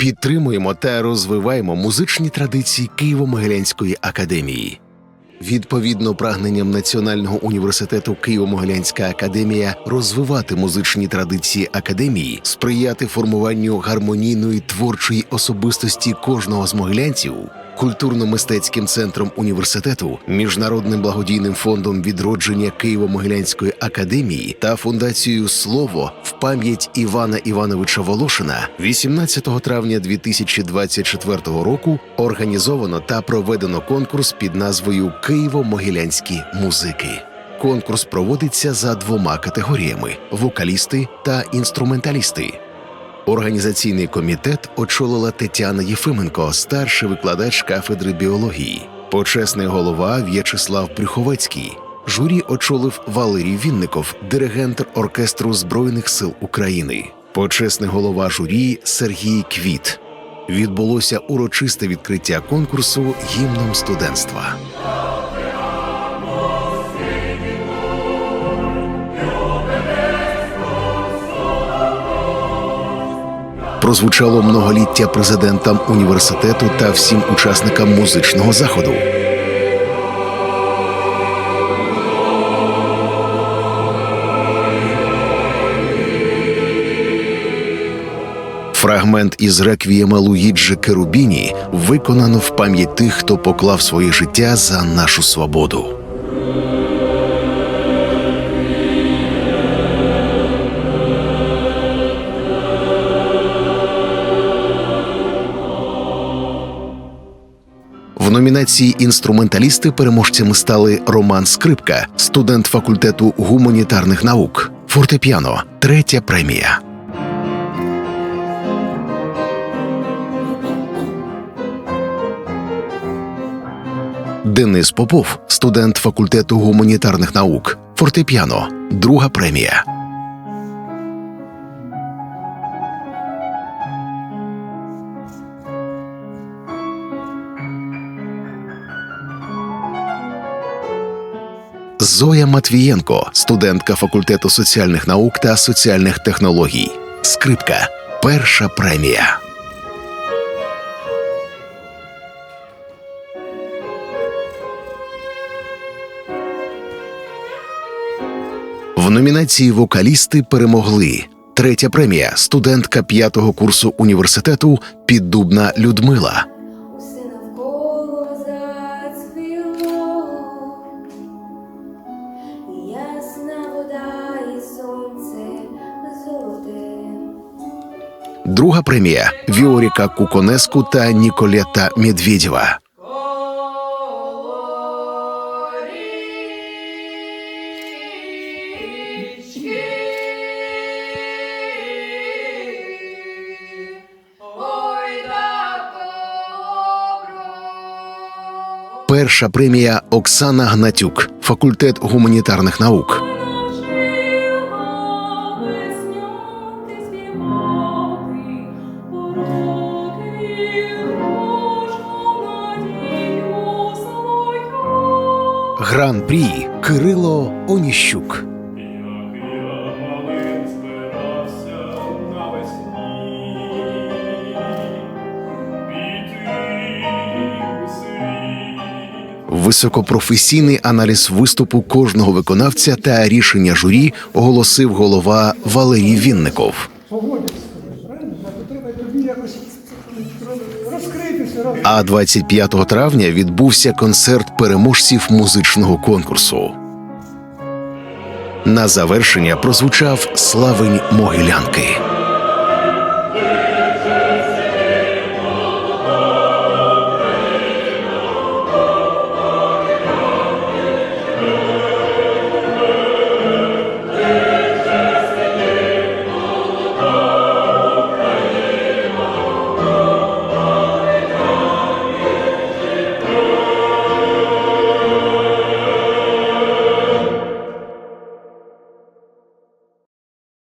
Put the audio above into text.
Підтримуємо та розвиваємо музичні традиції Києво-Могилянської академії. Відповідно прагненням Національного університету Києво-Могилянська академія розвивати музичні традиції академії, сприяти формуванню гармонійної творчої особистості кожного з могилянців, культурно-мистецьким центром університету, міжнародним благодійним фондом відродження Києво-Могилянської академії та фундацією Слово в пам'ять Івана Івановича Волошина 18 травня 2024 року організовано та проведено конкурс під назвою Києво-Могилянські музики. Конкурс проводиться за двома категоріями: вокалісти та інструменталісти. Організаційний комітет очолила Тетяна Єфименко, старший викладач кафедри біології, почесний голова В'ячеслав Брюховецький. Журі очолив Валерій Вінников, диригент оркестру Збройних сил України, почесний голова журі Сергій Квіт. Відбулося урочисте відкриття конкурсу гімном студентства. Прозвучало многоліття президентам університету та всім учасникам музичного заходу. Фрагмент із реквієма Луїджі Керубіні виконано в пам'ять тих, хто поклав своє життя за нашу свободу. Номінації інструменталісти переможцями стали Роман Скрипка, студент факультету гуманітарних наук, фортепіано, третя премія. Денис Попов, студент факультету гуманітарних наук, фортепіано, друга премія. Зоя Матвієнко, студентка факультету соціальних наук та соціальних технологій. Скрипка. Перша премія. В номінації Вокалісти перемогли. Третя премія студентка п'ятого курсу університету Піддубна Людмила. Друга премія Віоріка Куконеску та Ніколета Медведєва. Перша премія Оксана Гнатюк, факультет гуманітарних наук. Гран-прі Кирило Оніщук. Високопрофесійний аналіз виступу кожного виконавця та рішення журі оголосив голова Валерій Вінников. А 25 травня відбувся концерт переможців музичного конкурсу. На завершення прозвучав славень Могилянки.